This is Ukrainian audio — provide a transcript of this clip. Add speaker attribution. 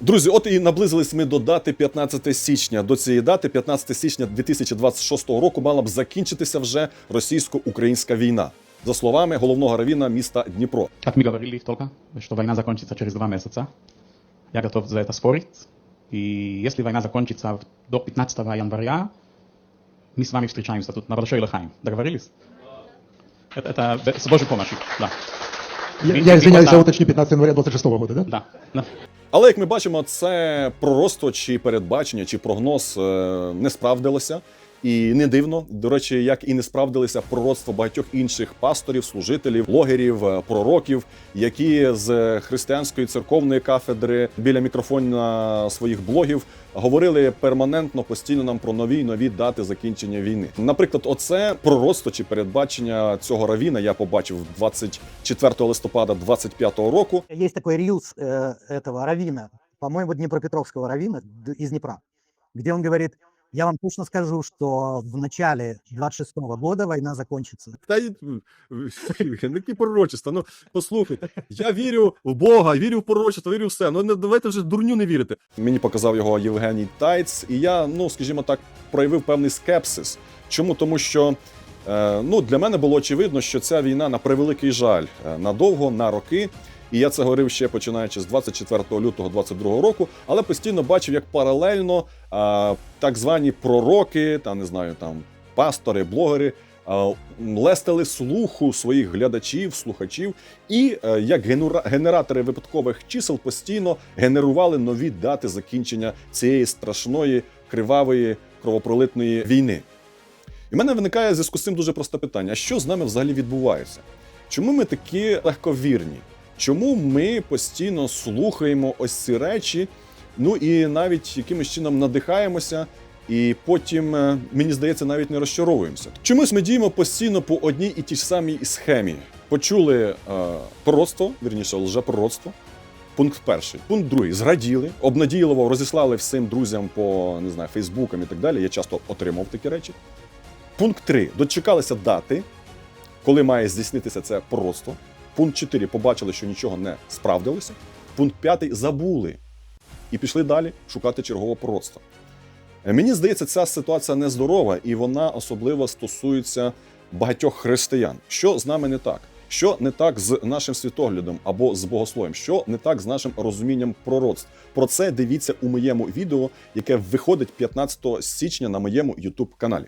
Speaker 1: Друзі, от і наблизились ми до дати 15 січня. До цієї дати, 15 січня 2026 року, мала б закінчитися вже російсько-українська війна. За словами головного равіна міста Дніпро.
Speaker 2: Как мы говорили только, что война закончится через два месяца. Я готов за это спорить. И если война закончится в- до 15 января, мы с вами встречаемся тут на Большой Лохайм. Договорились? Это, это б- с Божьей помощью, да.
Speaker 3: я, я извиняюсь,
Speaker 2: ви-
Speaker 3: уточню 15 января 26 года, да?
Speaker 2: Да. да.
Speaker 1: Але як ми бачимо, це пророцтво чи передбачення, чи прогноз е, не справдилося. І не дивно, до речі, як і не справдилися пророцтва багатьох інших пасторів, служителів, блогерів, е, пророків, які з християнської церковної кафедри біля мікрофона своїх блогів говорили перманентно постійно нам про нові й нові дати закінчення війни. Наприклад, оце пророцтво чи передбачення цього равіна я побачив 24 листопада 25 року.
Speaker 4: Есть такой рилс э, этого равина, по-моему, Днепропетровского равина д- из Днепра, где он говорит, я вам точно скажу, что в начале 26 года война закончится.
Speaker 1: Та й які пророчества. Ну послухайте, я вірю в Бога, вірю в пророчество, вірю в все. Ну не давайте вже дурню не вірити. Мені показав його Євгеній Тайц, і я, ну скажімо так, проявив певний скепсис. Чому? Тому що е, ну для мене було очевидно, що ця війна на превеликий жаль е, надовго, на роки. І я це говорив ще починаючи з 24 лютого 22 року, але постійно бачив, як паралельно а, так звані пророки, та не знаю, там пастори, блогери лестили слуху своїх глядачів, слухачів, і е, як генера- генератори випадкових чисел постійно генерували нові дати закінчення цієї страшної кривавої кровопролитної війни. І в мене виникає в зв'язку з цим дуже просте питання: а що з нами взагалі відбувається? Чому ми такі легковірні? Чому ми постійно слухаємо ось ці речі? Ну і навіть якимось чином надихаємося, і потім, е, мені здається, навіть не розчаровуємося. Чомусь ми діємо постійно по одній і тій самій схемі. Почули е, пророцтво, вірніше, лжепророцтво. Пункт перший. Пункт другий. Зраділи, обнадійливо розіслали всім друзям по не знаю, Фейсбукам і так далі. Я часто отримав такі речі. Пункт 3. Дочекалися дати, коли має здійснитися це пророцтво. Пункт 4. Побачили, що нічого не справдилося. Пункт 5. Забули і пішли далі шукати чергового пророцтва. Е, Мені здається, ця ситуація нездорова, і вона особливо стосується багатьох християн. Що з нами не так? Що не так з нашим світоглядом або з богослов'ям? Що не так з нашим розумінням пророцтв? Про це дивіться у моєму відео, яке виходить 15 січня на моєму YouTube каналі.